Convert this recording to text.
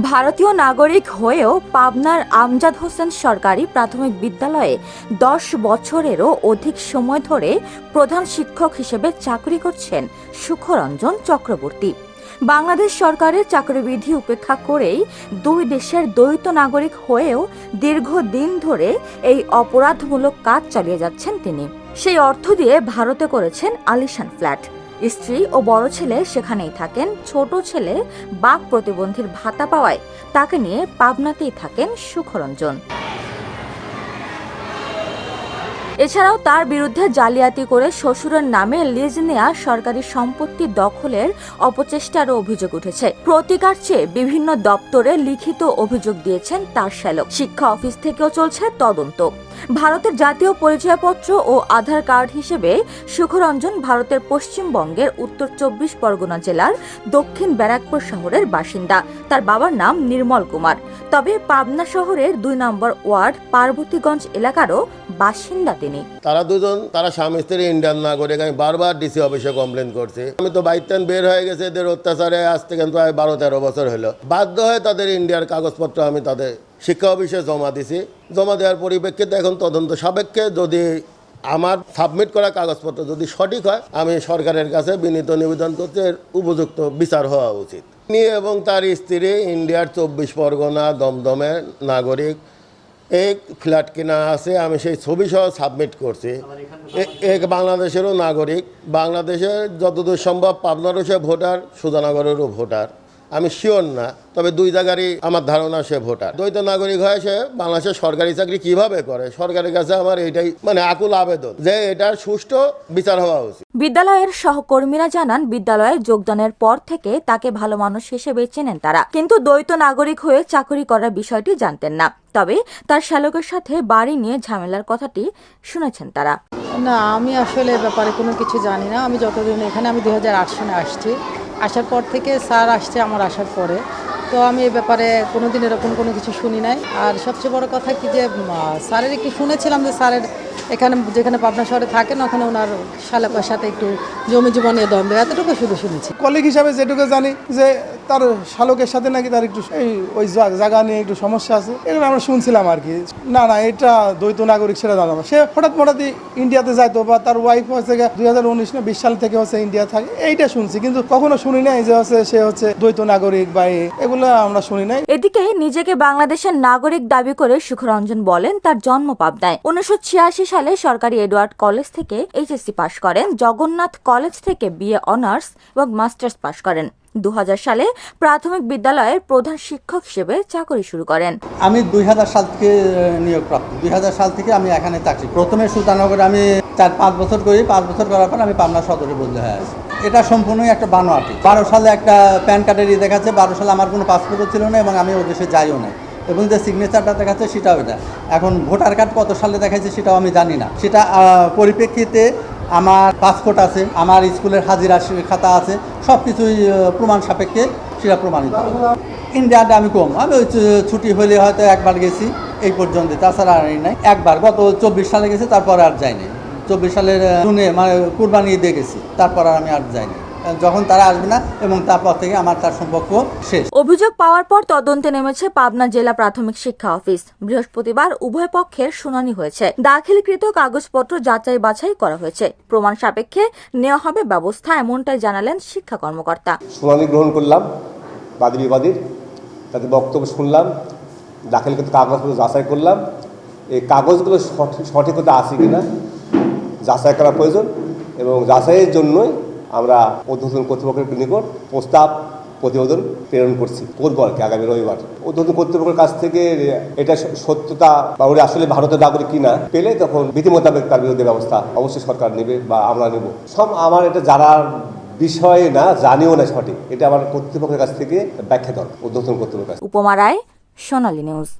ভারতীয় নাগরিক হয়েও পাবনার আমজাদ হোসেন সরকারি প্রাথমিক বিদ্যালয়ে দশ বছরেরও অধিক সময় ধরে প্রধান শিক্ষক হিসেবে চাকরি করছেন সুখরঞ্জন চক্রবর্তী। বাংলাদেশ সরকারের চাকরিবিধি উপেক্ষা করেই দুই দেশের দ্বৈত নাগরিক হয়েও দীর্ঘদিন ধরে এই অপরাধমূলক কাজ চালিয়ে যাচ্ছেন তিনি। সেই অর্থ দিয়ে ভারতে করেছেন আলিশান ফ্ল্যাট। স্ত্রী ও বড় ছেলে সেখানেই থাকেন। ছোট ছেলে বাঘ প্রতিবন্ধীর ভাতা পাওয়ায় তাকে নিয়ে পাবনাতেই থাকেন সুখরঞ্জন। এছাড়াও তার বিরুদ্ধে জালিয়াতি করে শ্বশুরের নামে লিজ নেয়া সরকারি সম্পত্তি দখলের অপচেষ্টারও অভিযোগ উঠেছে। প্রতিকার চেয়ে বিভিন্ন দপ্তরে লিখিত অভিযোগ দিয়েছেন তার শ্যালক। শিক্ষা অফিস থেকেও চলছে তদন্ত। ভারতের জাতীয় পরিচয়পত্র ও আধার কার্ড হিসেবে সুখরঞ্জন ভারতের পশ্চিমবঙ্গের উত্তর চব্বিশ পরগনা জেলার দক্ষিণ ব্যারাকপুর শহরের বাসিন্দা। তার বাবার নাম নির্মল কুমার। তবে পাবনা শহরের দুই নম্বর ওয়ার্ড পার্বতীগঞ্জ এলাকারও বাসিন্দা তিনি। তারা দুজন, তারা স্বামী স্ত্রী ইন্ডিয়ান নাগরিক। আমি বারবার ডিসি অফিসে কমপ্লেন করছি। আমি তো বাইতান বের হয়ে গেছে এদের অত্যাচারে। আজ থেকে প্রায় বারো তেরো বছর হলো। বাধ্য হয়ে তাদের ইন্ডিয়ার কাগজপত্র আমি তাদের শিক্ষা অফিসে জমা দিছি। জমা দেওয়ার পরিপ্রেক্ষিতে এখন তদন্ত সাপেক্ষে যদি আমার সাবমিট করা কাগজপত্র যদি সঠিক হয়, আমি সরকারের কাছে বিনীত নিবেদন করতে উপযুক্ত বিচার হওয়া উচিত। তিনি এবং তার স্ত্রী, ইন্ডিয়ার চব্বিশ পরগনা দমদমের নাগরিক, এক ফ্ল্যাট কেনা আছে, আমি সেই ছবি সহ সাবমিট করছি। এক বাংলাদেশেরও নাগরিক বাংলাদেশের যতদূর সম্ভব পাবনারও সে ভোটার, সুধানগরেরও ভোটার। আমি শিওর না তবে দুই জায়গারই আমার ধারণা সে ভোটার। দ্বৈত নাগরিক হয়ে সে বাংলাদেশের সরকারি চাকরি কীভাবে করে সরকারের কাছে আমার এটাই মানে আকুল আবেদন যে এটা সুষ্ঠু বিচার হওয়া উচিত। বিদ্যালয়ের সহকর্মীরা জানান বিদ্যালয়ে যোগদানের পর থেকে তাকে ভালো মানুষ হিসেবে চেনেন তারা। কিন্তু দ্বৈত নাগরিক হয়ে চাকরি করার বিষয়টি জানতেন না। তবে তার শ্যালকের সাথে বাড়ি নিয়ে ঝামেলার কথাটি শুনেছেন তারা। না আমি আসলে ব্যাপারে কোনো কিছু জানি না। আমি যতদিন এখানে আমি দু হাজার আট সনে আসছি। আসার পর থেকে স্যার আসছে আমার আসার পরে। তো আমি এ ব্যাপারে কোনো দিন এরকম কোনো কিছু শুনি নাই। আর সবচেয়ে বড় কথা কি যে স্যারের একটু শুনেছিলাম যে স্যারের এখানে, যেখানে পাবনা শহরে থাকেন, ওখানে ওনার সালে সাথে একটু জমি জীবন নিয়ে দ্বন্দ্ব। এতটুকু শুধু শুনেছি। কলিগ হিসাবে যেটুকু জানি যে তার শালকের সাথে নাকি তার একটু এই ওই জায়গা নিয়ে একটু সমস্যা আছে। এগুলো আমরা শুনছিলাম আর কি। না না, এটা দ্বৈত নাগরিক সেটা জানা সে হঠাৎ হঠাৎই ইন্ডিয়াতে যাইতো বা তার ওয়াইফ হচ্ছে দুই হাজার উনিশ না বিশ সাল থেকে হচ্ছে ইন্ডিয়া থাকে। এইটা শুনছি, কিন্তু কখনো শুনি নাই যে হচ্ছে সে হচ্ছে দ্বৈত নাগরিক বা এগুলো আমরা শুনি নাই। এদিকে নিজেকে বাংলাদেশের নাগরিক দাবি করে সুখরঞ্জন বলেন, তার জন্ম পাবনায়। উনিশশো ছিয়াশি সালে সরকারি এডওয়ার্ড কলেজ থেকে এইচএসসি পাশ করেন, জগন্নাথ কলেজ থেকে বিএ অনার্স এবং মাস্টার্স পাশ করেন। দু হাজার সালে প্রাথমিক বিদ্যালয়ের প্রধান শিক্ষক হিসেবে চাকরি শুরু করেন। আমি দুই হাজার সাল থেকে নিয়োগপ্রাপ্ত। দুই হাজার সাল থেকে আমি এখানে চাকরি। প্রথমে সুলতানগরে আমি চার, পাঁচ বছর করি। পাঁচ বছর করার পর আমি পাবনা সদরে বদলে হয়ে আসি। এটা সম্পূর্ণই একটা বানোয়াটি। বারো সালে একটা প্যান কার্ডের ই দেখাচ্ছে। বারো সালে আমার কোনো পাসপোর্টও ছিল না এবং আমি ওদেশে যাইও না এবং যে সিগনেচারটা দেখাচ্ছে সেটাও এটা। এখন ভোটার কার্ড কত সালে দেখাচ্ছে সেটাও আমি জানি না। সেটা পরিপ্রেক্ষিতে আমার পাসপোর্ট আছে, আমার স্কুলের হাজিরা খাতা আছে সব কিছুই প্রমাণ সাপেক্ষে সেটা প্রমাণিত। ইন্ডিয়াতে আমি কম, আমি ওই ছুটি হলে হয়তো একবার গেছি, এই পর্যন্ত তাছাড়া আর নাই। একবার, গত চব্বিশ সালে গেছি, তারপর আর যাইনি চব্বিশ সালের জুনে মানে কুরবানি দিয়ে গেছি, তারপর আর আমি আর যাইনি যখন তারা আসবে না এবং তারপর থেকে আমার তার সম্পর্ক শেষ। অভিযোগ পাওয়ার পর তদন্তে নেমেছে পাবনা জেলা প্রাথমিক শিক্ষা অফিস। বৃহস্পতিবার উভয় পক্ষের শুনানি হয়েছে। দাখিলকৃত কাগজপত্র যাচাই বাছাই করা হয়েছে। প্রমাণ সাপেক্ষে নেওয়া হবে ব্যবস্থা এমনটাই জানালেন শিক্ষা কর্মকর্তা। শুনানি গ্রহণ করলাম বাদী বিবাদীর তাদের বক্তব্য শুনলাম দাখিলকৃত কাগজপত্র যাচাই করলাম। এই কাগজগুলো সঠিক সঠিকতা আছে কি না যাচাই করা প্রয়োজন এবং যাচাইয়ের জন্যই আমরা উদ্বোধন কর্তৃপক্ষের নিকট প্রস্তাব, প্রতিবেদন প্রেরণ করছি করব আগামী রবিবার। উদ্বোধন কর্তৃপক্ষের কাছ থেকে এটা সত্যতা বা আসলে ভারতের নাগরিক কিনা পেলে তখন বিধি মোতাবেক তার বিরুদ্ধে ব্যবস্থা অবশ্যই সরকার নেবে বা আমরা নেব। সব আমার এটা জানার বিষয়ে না, জানিও না সঠিক। এটা আমার কর্তৃপক্ষের কাছ থেকে ব্যাখ্যা দরকার, উদ্বোধন কর্তৃপক্ষের কাছ। উপমা রায়, সোনালী নিউজ।